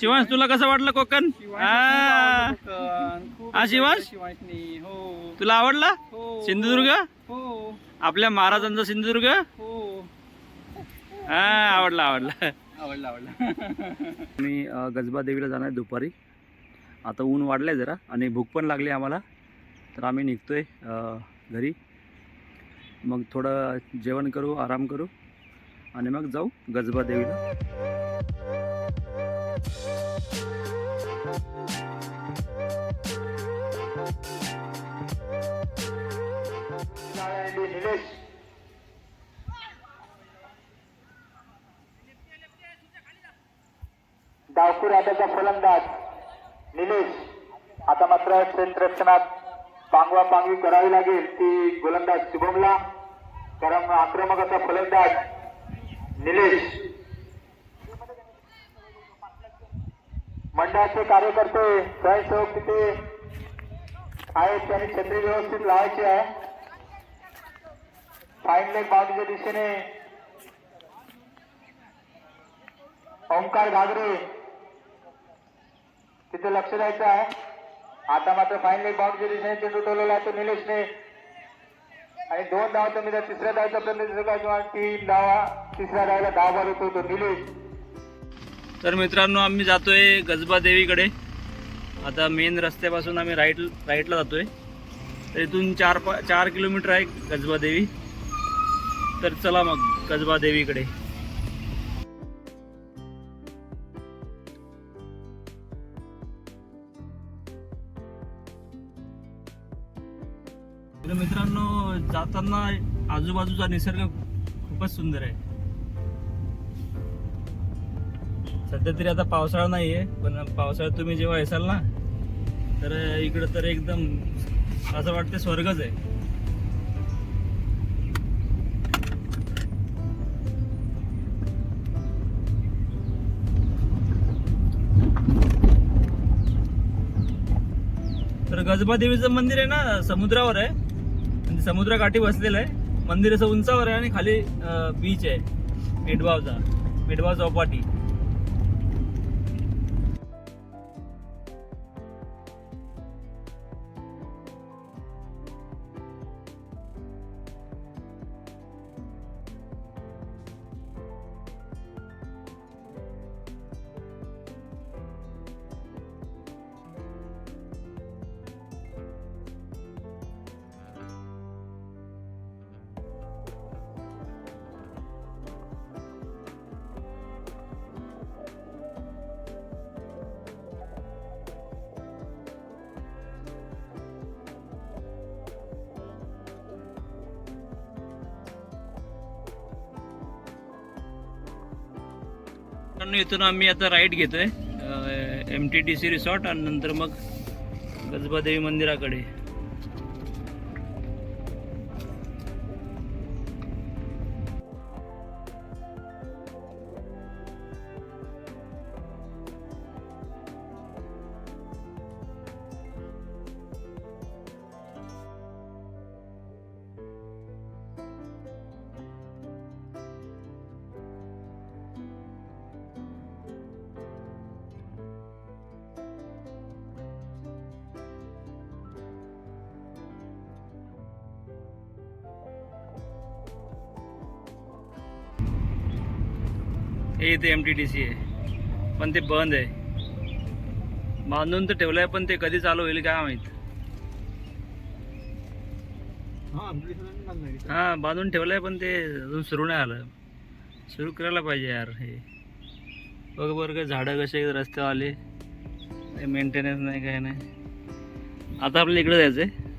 शिवांश तुला कसं वाटलं कोकण? हा शिवांश? हो. तुला आवडला? हो. सिंधुदुर्ग? हो. आपल्या महाराजांचा सिंधुदुर्ग? हो. हा आवडला आवडला. आवडला आवडला. मी गजबा देवीला जाणार आहे दुपारी. आता ऊन वाढलं आहे जरा आणि भूक पण लागली आम्हाला. तर आम्ही निघतोय घरी. मग थोडं जेवण करू आराम करू. आणि मग जाऊ गजबा देवीला. डावखुर आताचा फलंदाज. निलेश. आता मात्र क्षेत्ररक्षणात पांगवा पांगवी करावी लागेल ती गोलंदाज शुभमला. कारण आक्रमकाचा फलंदाज निलेश. मंडळाचे कार्यकर्ते स्वयंसेवक तिथे आहेत त्यांनी छत्री व्यवस्थित लावायची आहे. फाईन लेग बाउंड्रीच्या दिशेने. ओंकार घागरे. तिथे लक्ष द्यायचं आहे. आता मात्र फाईन लेग बाउंड्रीच्या दिशेने चेंडू टोलवला आहे तो निलेशने. आणि दोन धावाचा मी तिसऱ्या धावाचा प्रतिनिधित्व का किंवा तीन धावा तिसऱ्या धावाला दहा बार होतो तो निलेश. तर मित्रांनो आम्ही जातोय गजबा देवीकडे. आता मेन रस्त्यापासून आम्ही राईट राईटला जातोय. तर इथून चार पा चार किलोमीटर आहे गजबा देवी. तर चला मग गजबा देवीकडे. तर मित्रांनो जाताना आजूबाजूचा निसर्ग खूपच सुंदर आहे. सध्या तरी आता पावसाळा नाहीये पण पावसाळ्यात तुम्ही जेव्हा येसाल ना तर इकडं तर एकदम असं वाटतं स्वर्गच आहे. तर गजबा देवीचं मंदिर आहे ना समुद्रावर आहे. म्हणजे समुद्रकाठी बसलेलं आहे. मंदिर असं उंचावर आहे आणि खाली बीच आहे. मेडबावचा मेडबाव चौपाटी. मित्रांनो इथून आम्ही आता राईट घेतोय M T T C resort आणि नंतर मग गजबादेवी मंदिराकडे. हे इथे एम टी टी सी आहे. पण ते बंद आहे. बांधून तर ठेवलंय पण ते कधी चालू होईल काय माहीत? हा बांधून ठेवलंय पण ते अजून सुरू नाही आलं सुरू करायला पाहिजे यार हे. बघ बरं काय झाडं कसे रस्त्यावर आले मेंटेनन्स नाही काय नाही. आता आपल्याला इकडे जायचं आहे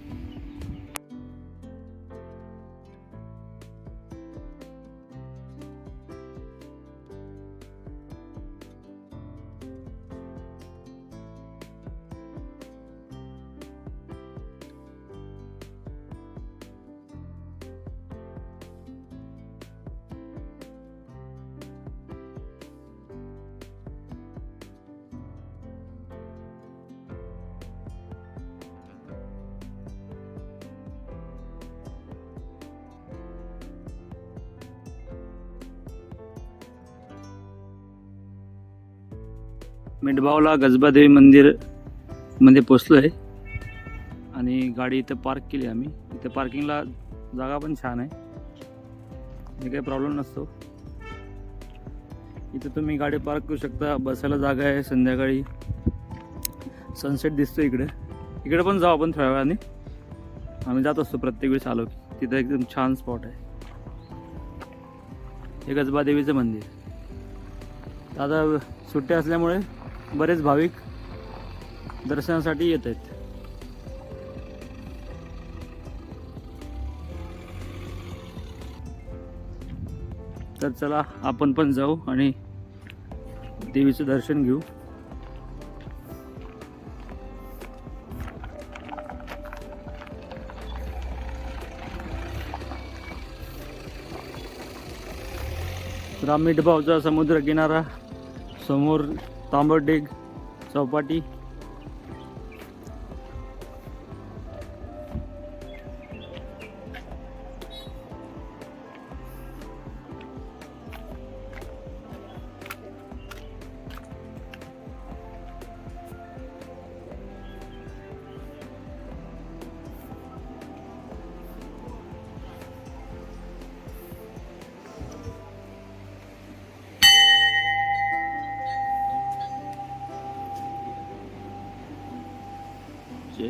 मेंढबावला गजबादेवी मंदिरमध्ये पोचलो आहे आणि गाडी इथं पार्क केली आम्ही. इथं पार्किंगला जागा पण छान आहे. हे काही प्रॉब्लेम नसतो. इथं तुम्ही गाडी पार्क करू शकता. बसायला जागा आहे संध्याकाळी. सनसेट दिसतो इकडे. इकडे पण जाऊ आपण थोड्या वेळाने. आम्ही जात असतो प्रत्येक वेळेस आलो की. तिथं एकदम छान स्पॉट आहे. हे गजबादेवीचं मंदिर. आता सुट्ट्या असल्यामुळे बरेच भाविक दर्शनासाठी येत आहेत. तर चला आपण पण जाऊ आणि देवीचं दर्शन घेऊ. रामीडभावचा समुद्र किनारा समोर तांबरडेग चौपाटी.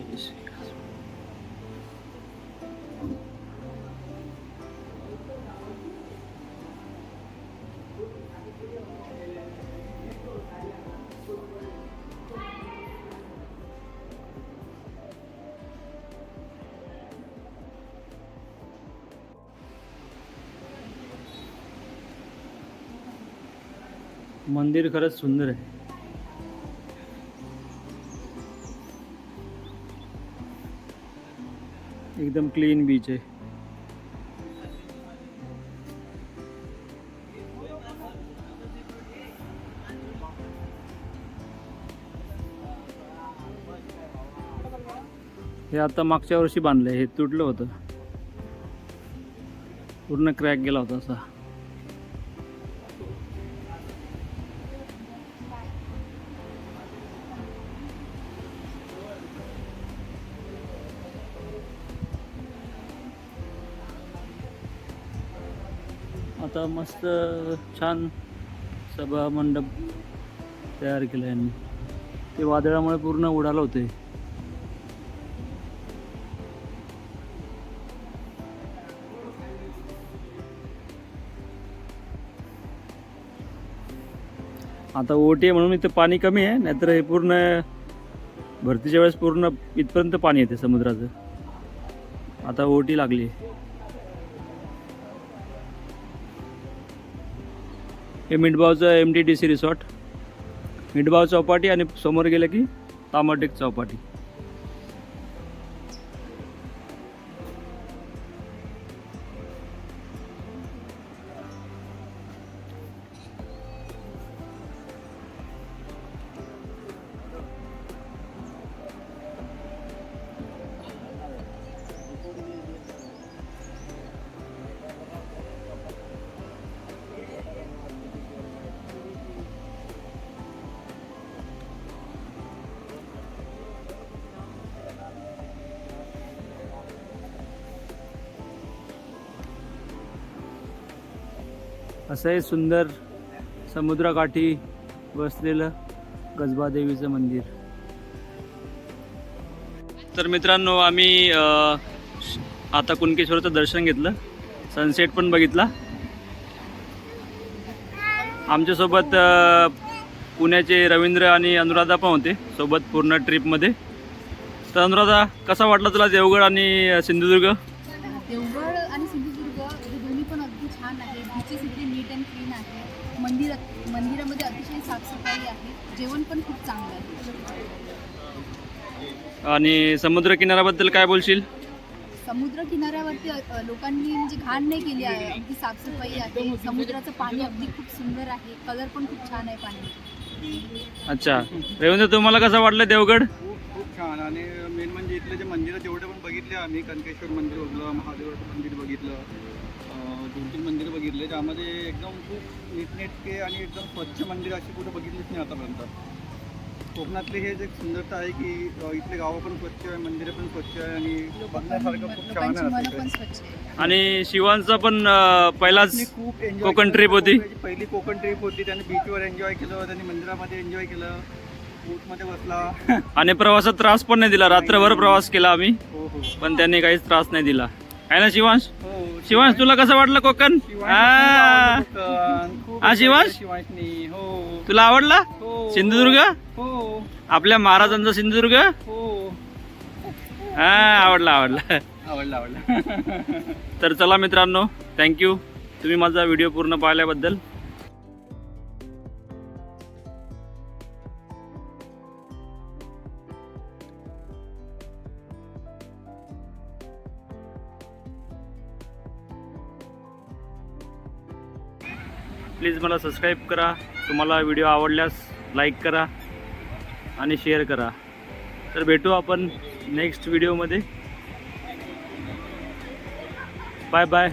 जय मंदिर खरंच सुंदर आहे. एकदम क्लीन बीच आहे. हे आता मागच्या वर्षी बांधलंय हे तुटलं होतं. पूर्ण क्रॅक गेला होता असा. आता मस्त छान सभा मंडप तयार केलं यांनी. ते वादळामुळे पूर्ण उडालं होते. आता ओटी आहे म्हणून इथं पाणी कमी आहे नाहीतर हे पूर्ण भरतीच्या वेळेस पूर्ण इथपर्यंत पाणी येते समुद्राचं. आता ओटी लागली आहे. हे मिठबावचं M T D C resort Mithbav Chowpatty आणि समोर गेलं की तामाटेक चौपाटी. असं हे सुंदर समुद्रकाठी बसलेलं गजबादेवीचं मंदिर. तर मित्रांनो आम्ही आता कुणकेश्वरचं दर्शन घेतलं. सनसेट पण बघितला. आमच्यासोबत पुण्याचे रवींद्र आणि अनुराधा पण होते सोबत पूर्ण ट्रिपमध्ये तर अनुराधा कसा वाटला तुला देवगड आणि सिंधुदुर्ग हे दोन्ही पण अगदी छान आहे बीचेस इथे नीट अँड क्लीन आहे. मंदिर मंदिरामध्ये अतिशय साफसफाई आहे. जेवण पण खूप चांगलं आहे. आणि समुद्र किनाऱ्याबद्दल काय बोलशील? समुद्र किनाऱ्यावरती लोकांनी म्हणजे घाण नाही केली आहे. अगदी साफसफाई आहे. समुद्राचं पाणी अगदी खूप सुंदर आहे. कलर पण खूप छान आहे पाणी. अच्छा. रवींद्र तुम्हाला कसं वाटलं देवगड? खूप छान. आणि मेन म्हणजे इथले जे मंदिरं जेवढे पण बघितले आम्ही. कनकेश्वर मंदिर बघलं महादेवाचं मंदिर बघितलं. दोन तीन मंदिरं बघितले त्यामध्ये एकदम खूप नीटनेटके आणि एकदम स्वच्छ मंदिर अशी कुठं बघितलीच नाही आतापर्यंत. कोकणातली हे एक सुंदरता आहे की इथले गावं पण स्वच्छ आहे मंदिरं पण स्वच्छ आहे आणि बघण्यासारखं खूप छान आहे आणि शिवांचा पण पहिलाच मी खूप कोकण trip होती. पहिली कोकण ट्रिप होती. त्याने बीचवर एन्जॉय केलं त्यांनी मंदिरामध्ये एन्जॉय केलं बोटमध्ये बसला. आणि प्रवासात त्रास पण नाही दिला. रात्रभर प्रवास केला आम्ही हो हो. पण त्यांनी काहीच त्रास नाही दिला. आहे ना शिवांश? हो शिवांश. तुला कसं वाटलं कोकण? शिवांश हा, शिवांश? हो. तुला आवडला? हो. सिंधुदुर्ग? आपल्या महाराजांचा सिंधुदुर्ग? हा. आवडला आवडला. आवडला आवडला. तर चला मित्रांनो थँक्यू तुम्ही माझा व्हिडिओ पूर्ण पाहिल्याबद्दल. प्लीज मला सबस्क्राईब करा. तुम्हाला व्हिडिओ आवडल्यास लाईक करा आणि शेअर करा. तर भेटू आपण नेक्स्ट व्हिडिओमध्ये बाय बाय